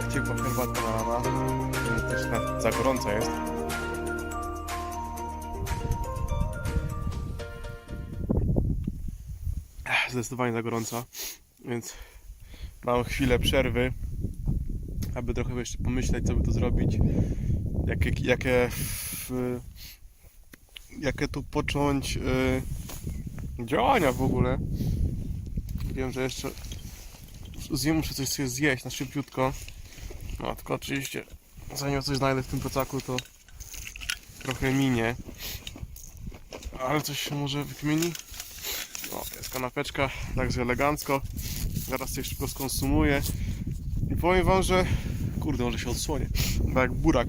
tak ciepła herbata na rana. To Też na, za gorąco jest. Zdecydowanie za gorąco, więc mam chwilę przerwy, aby trochę jeszcze pomyśleć, co by tu zrobić, jakie, jakie, w- jakie tu począć y, działania w ogóle. Wiem, że jeszcze zjem, muszę coś sobie zjeść na szybciutko. No, tylko oczywiście zanim coś znajdę w tym plecaku, to trochę minie. Ale coś się może wykmieni. O, jest kanapeczka, także elegancko. Zaraz coś szybko skonsumuję. I powiem wam, że... Kurde, może się odsłonię. Bo jak burak.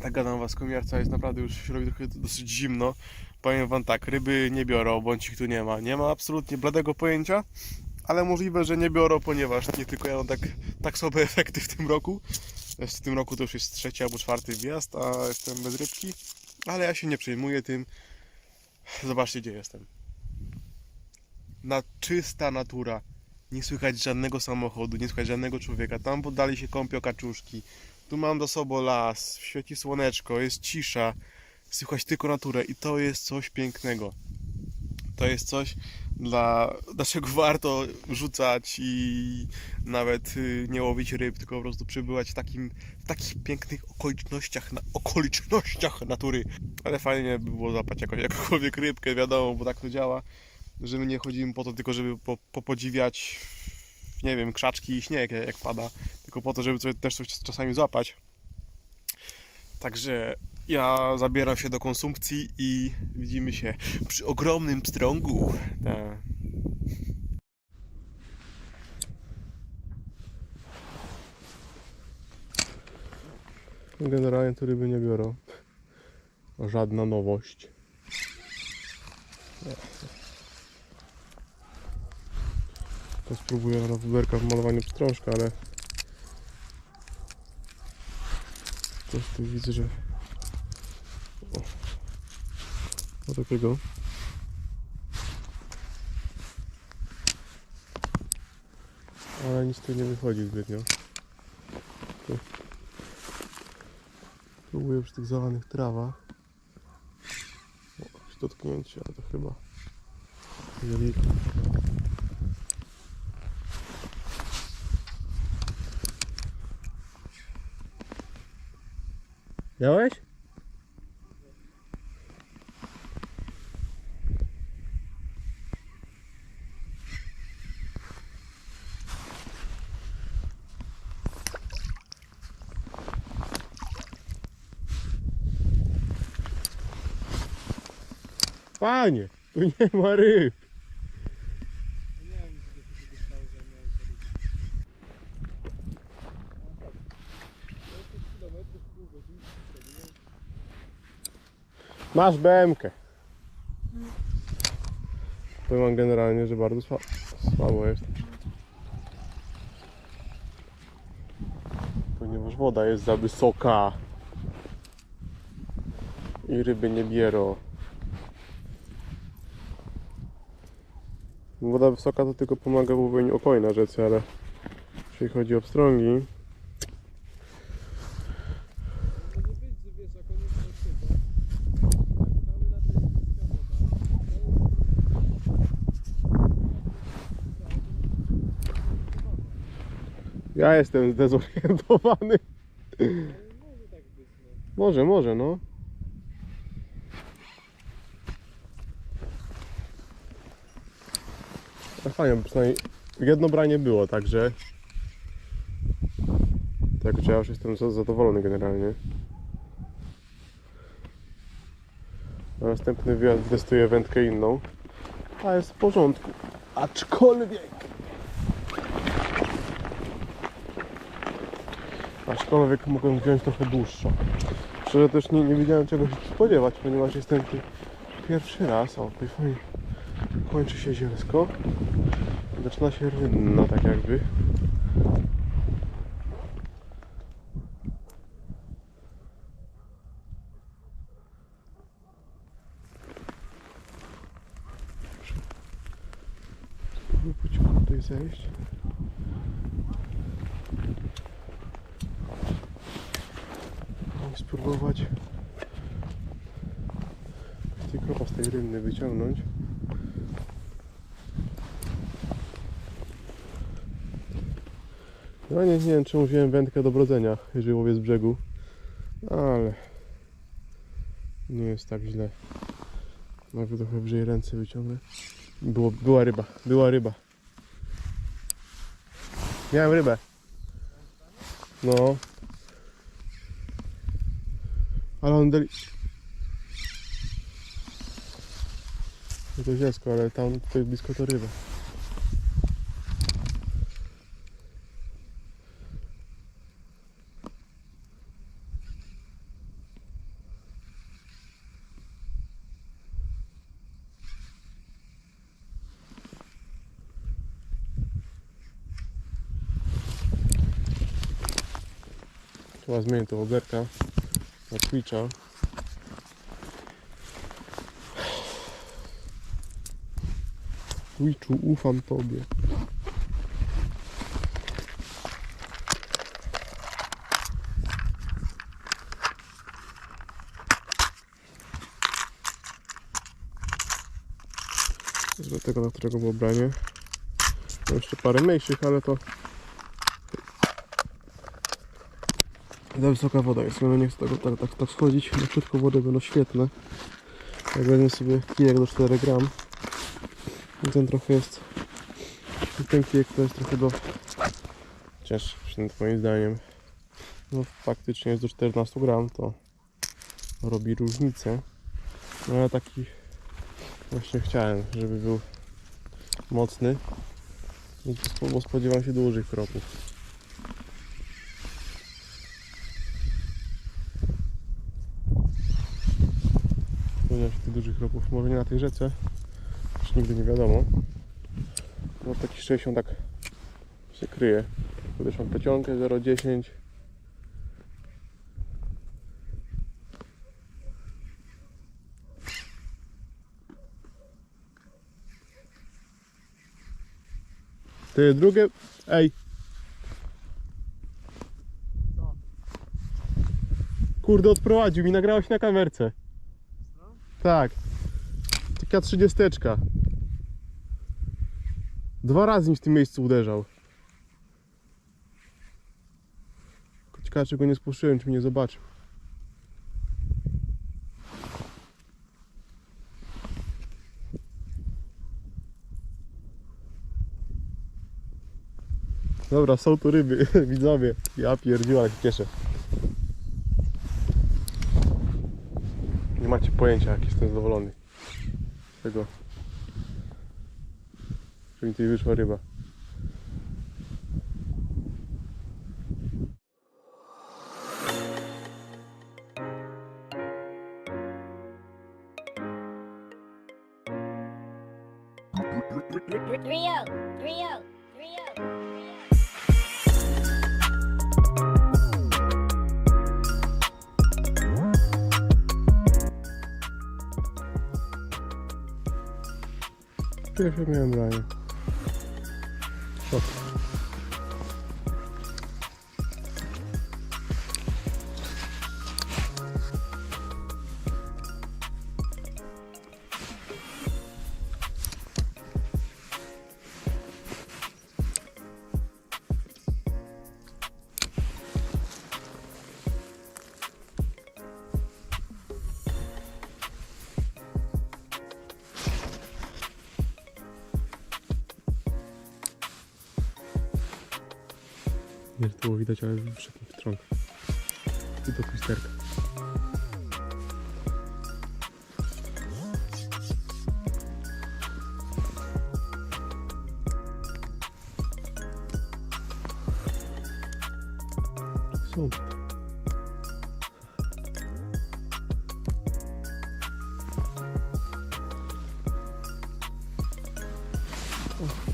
Tak gadam was, komierca jest naprawdę już się robi trochę dosyć zimno. Powiem wam tak, ryby nie biorą, bądź ich tu nie ma. Nie ma absolutnie bladego pojęcia, ale możliwe, że nie biorą, ponieważ nie tylko ja mam tak, tak słabe efekty w tym roku. W tym roku to już jest trzeci albo czwarty wjazd, a jestem bez rybki. Ale ja się nie przejmuję tym. Zobaczcie, gdzie jestem. Na czysta natura. Nie słychać żadnego samochodu, nie słychać żadnego człowieka. Tam poddali się kąpią kaczuszki. Tu mam do sobą las, świeci słoneczko, jest cisza. Słychać tylko naturę i to jest coś pięknego. To jest coś, dla, dlaczego warto rzucać i nawet y, nie łowić ryb, tylko po prostu przybywać w, takim, w takich pięknych okolicznościach, na, okolicznościach natury. Ale fajnie by było złapać jakoś, jakąkolwiek rybkę, wiadomo, bo tak to działa, że my nie chodzimy po to tylko, żeby po, popodziwiać, nie wiem, krzaczki i śnieg jak pada, tylko po to, żeby sobie też coś czasami złapać. Także ja zabieram się do konsumpcji i widzimy się przy ogromnym pstrągu. Tak. Generalnie to ryby nie biorą. Żadna nowość. To spróbuję na wyberka w malowaniu pstrążka, ale coś tu widzę, że o, o takiego ale nic tu nie wychodzi zbytnio tu. próbuję przy tych zalanych trawach o, dotknięcie, ale to chyba wielkie Miałeś? Panie, tu nie ma ryb. Masz BMkę. Powiem wam generalnie, że bardzo słabo, słabo jest. Ponieważ woda jest za wysoka. I ryby nie bierą. Woda wysoka to tylko pomaga w łowieniu okoi na rzece, ale jeśli chodzi o pstrągi, ja jestem zdezorientowany. Może, może, no. Fajnie, przynajmniej jedno branie było, także Także ja już jestem za- zadowolony generalnie. Na następny wyjazd testuję wędkę inną. A jest w porządku. Aczkolwiek Aczkolwiek mogłem wziąć trochę dłuższą. Szczerze też nie, nie wiedziałem czego się spodziewać, ponieważ jestem tu pierwszy raz. O, fajnie kończy się zielsko. Zaczyna się rynno tak jakby. Spróbuję tutaj zejść. No I spróbować tylko z tej rynny wyciągnąć. No nie, nie wiem czemu wziąłem wędkę do brodzenia, jeżeli łowię z brzegu, ale nie jest tak źle. Nawet trochę wyżej ręce wyciągnę. Było, była ryba, była ryba. Miałem rybę. No. Ale on deli... To dziecko, ale tam tutaj blisko to ryba. Trzeba zmienić tą oberka na Twitcha. Twitchu, ufam tobie. Do tego, na którego było branie. Mam jeszcze parę mniejszych, ale to Za wysoka woda jest, no nie chcę tego tak, tak, tak schodzić. Na krótką wodę będą świetne. Jak weźmie sobie kijek do 4 gram. I ten trochę jest... Ten kijek to jest trochę do... Cięższy, moim zdaniem. No faktycznie jest do 14 gram, to robi różnicę. No ale taki właśnie chciałem, żeby był mocny. Bo spodziewam się dużych kropów. Dużych kropów. Może nie na tej rzece, już nigdy nie wiadomo. No taki 60 tak się kryje. Tu też mam plecionkę 0,10. Ty drugie. Ej. Kurde, odprowadził mi, nagrałeś na kamerce. Tak. Taka trzydziesteczka. Dwa razy mi w tym miejscu uderzał. Ciekawe, czy go nie spuszyłem, czy mnie zobaczył. Dobra, są tu ryby, widzowie. Ja pierdziła, się cieszę. Pojęcia, jak jestem zadowolony z tego, że mi tutaj wyszła ryba. Rio, Rio, Pierwsze miałem branie. Szok. Nie, to było widać, ale wszedł w trąg. I do twisterka. Są. Może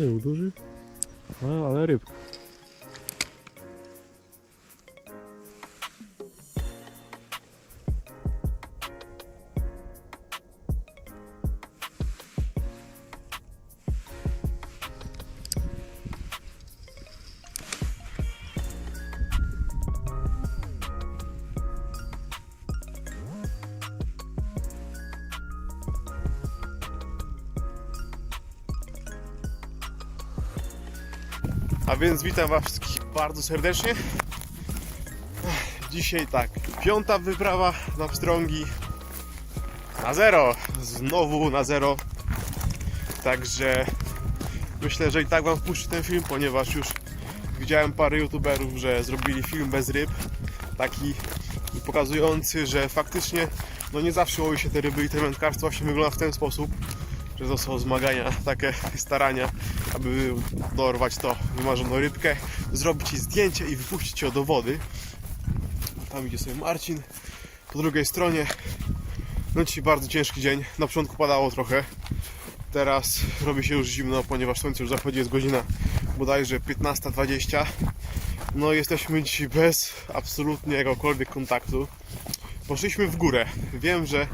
Nie był duży. A, A więc witam Was wszystkich bardzo serdecznie. Dzisiaj tak, piąta wyprawa na pstrągi na zero. Znowu na zero. Także myślę, że i tak Wam wpuszczę ten film, ponieważ już widziałem parę youtuberów, że zrobili film bez ryb. Taki pokazujący, że faktycznie no nie zawsze łowi się te ryby i te wędkarstwo właśnie wygląda w ten sposób, że to są zmagania, takie starania, aby dorwać to wymarzoną rybkę, zrobić jej zdjęcie i wypuścić ją do wody. Tam idzie sobie Marcin. Po drugiej stronie no dzisiaj bardzo ciężki dzień. Na początku padało trochę. Teraz robi się już zimno, ponieważ słońce już zachodzi, jest godzina bodajże 15.20. No jesteśmy dzisiaj bez absolutnie jakiegokolwiek kontaktu. Poszliśmy w górę. Wiem, że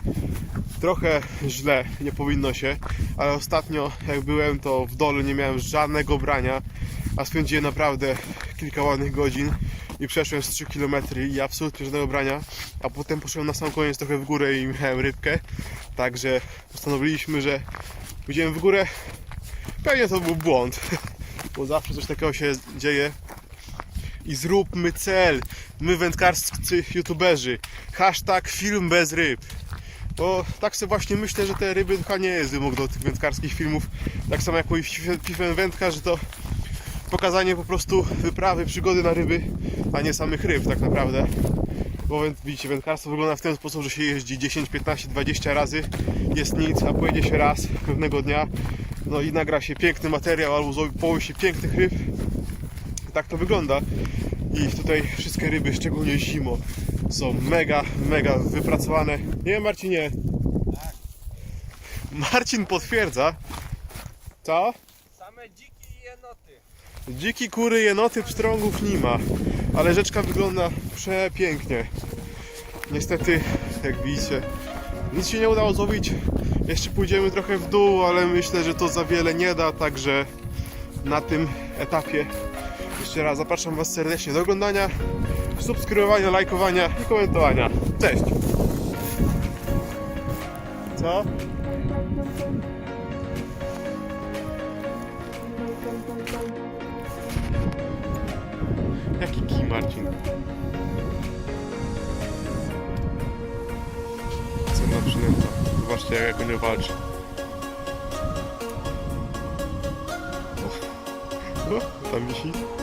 trochę źle, nie powinno się, ale ostatnio jak byłem to w dole nie miałem żadnego brania, a spędziłem naprawdę kilka ładnych godzin i przeszłem z 3 km i absolutnie żadnego brania, a potem poszedłem na sam koniec trochę w górę i miałem rybkę, także postanowiliśmy, że pójdziemy w górę. Pewnie to był błąd, bo zawsze coś takiego się dzieje i zróbmy cel, my wędkarscy youtuberzy, hashtag film bez ryb. Bo tak sobie właśnie myślę, że te ryby chyba nie jest wymóg do tych wędkarskich filmów. Tak samo jak mój FIFA wędka, że to pokazanie po prostu wyprawy, przygody na ryby, a nie samych ryb tak naprawdę. Bo widzicie, wędkarstwo wygląda w ten sposób, że się jeździ 10, 15, 20 razy, jest nic, a pojedzie się raz pewnego dnia, no i nagra się piękny materiał albo połowi się pięknych ryb. Tak to wygląda. I tutaj wszystkie ryby, szczególnie zimą, są mega, mega wypracowane. Nie, Marcinie? Marcin potwierdza. Co? Same dziki jenoty. Dziki kury, jenoty, pstrągów nie ma. Ale rzeczka wygląda przepięknie. Niestety, jak widzicie, nic się nie udało złowić. Jeszcze pójdziemy trochę w dół, ale myślę, że to za wiele nie da, także na tym etapie jeszcze raz zapraszam Was serdecznie do oglądania, subskrybowania, lajkowania i komentowania. Cześć! Co? Jaki kij, Marcin? Cena przynęta. Zobaczcie, jak on nie walczy. O, tam wisi.